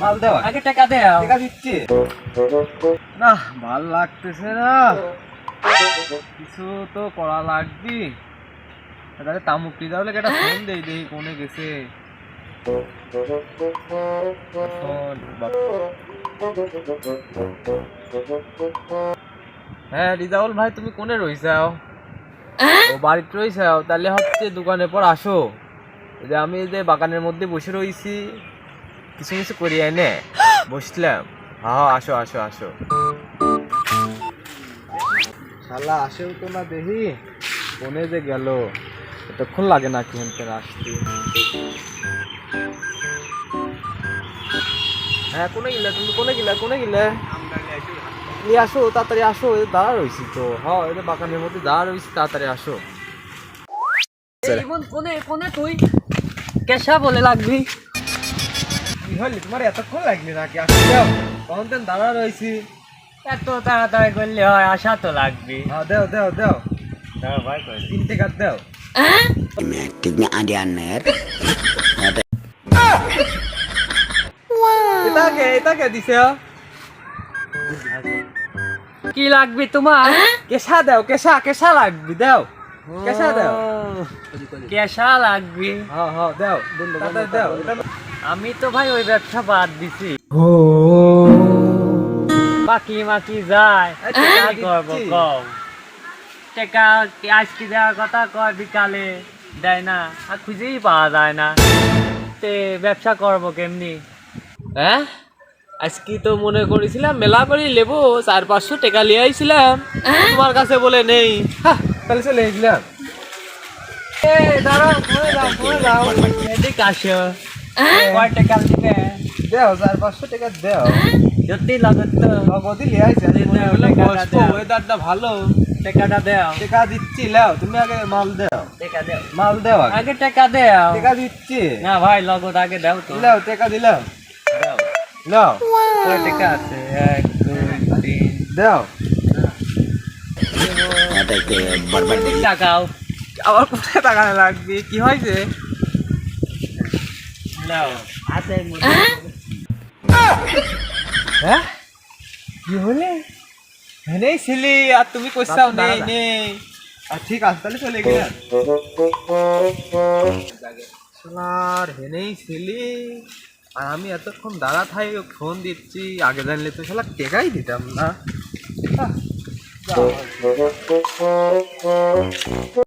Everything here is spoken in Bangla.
মাল দাও আগে টাকা দাও টাকা দিচ্ছি। না ভালো লাগতেছে না। কিছু তো করা লাগবি। তাহলে তামুকটি তাহলে একটা ফোন দেই দেই কোনে গেছে। হ্যাঁ রিজাউল ভাই তুমি কোনে রইছাও? ও বাড়িতে রইছাও? তাহলে হচ্ছে দোকানের পর আসো। যে আমি যে বাগানের মধ্যে বসে রইছি। কিছু কিছু করি এনে বসলাম হ্যাঁ আসো আসো আসো। শালা, আসেও তো না দেখি। কোনে যে গেল। এতক্ষণ লাগে না কি হেনতেন আসতে। হ্যাঁ কোনে গেলে তুমি? কোনে গেলে? কোনে গেলে? এই আসো, তাড়াতাড়ি আসো দাঁড়া রয়েছি তো। এই যে বাগানের মধ্যে দাঁড়া রয়েছি তাড়াতাড়ি আসো। কোনে কোনে তুই? কেসা বলে লাগবি কি হলি তোমার এতক্ষণ লাগলি নাকি? আসো যাও তখন তেন দাঁড়া রয়েছি এত তাড়াতাড়ি করলে হয় আশা তো লাগবি। হ্যাঁ দেও দেও দেও। দাও ভাই কই তিন টাকা দেও। Tignan adi aner. এটাকে এটাকে দিছে কি লাগবি তোমার কেসা দেও কেসা কেসা লাগবি দেও। কেসা দেও। কেসা লাগবি। হ্যাঁ হ্যাঁ দেও। তাড়াতাড়ি দেও। এটা আমি তো ভাই ওই ব্যবসা বাদ দিছি। বাকি মাকি যায়। কি করব কম টাকা আজকে দেওয়ার কথা কয় বিকালে? দেয় না। আর খুঁজেই পাওয়া যায় না। তে ব্যবসা করব কেমনি? হ্যাঁ? আজকে তো মনে করেছিলাম মেলা করে লেবো চার পাঁচশো টাকা নিয়ে আইছিলাম। তোমার কাছে বলে নেই। হ্যাঁ, তাহলে চলে গেলাম দাঁড়াও পরে যাও। এদিকে আসো। কয় টাকা দিবে? দেও চার পাঁচশো টাকা লাগত। বসবো দেও। ওয়েদারটা ভালো। টাকাটা দেও। টাকা দিচ্ছি লাও তুমি আগে মাল দেও। টাকা দেও। মাল দেও আগে। টাকা দেও। টাকা দিচ্ছি। না ভাই লগত আগে দাও তো। লাও টাকা দিলাম দাও। লাও। কয় টাকা আছে? এক দুই তিন। দেও। টাকাও আবার কোথায় টাকা লাগবে? কি হয়েছে? হ্যাঁ? কি হলে? হেনেই ছিলি আর তুমি কইছাও নেই। নেই। আর ঠিক আছে তাহলে চলে গেলাম শালার হেনেই ছিলি। আর আমি এতক্ষণ দাঁড়া থাই ফোন দিচ্ছি আগে জানলে তো শালা টেকাই দিতাম না। হয়।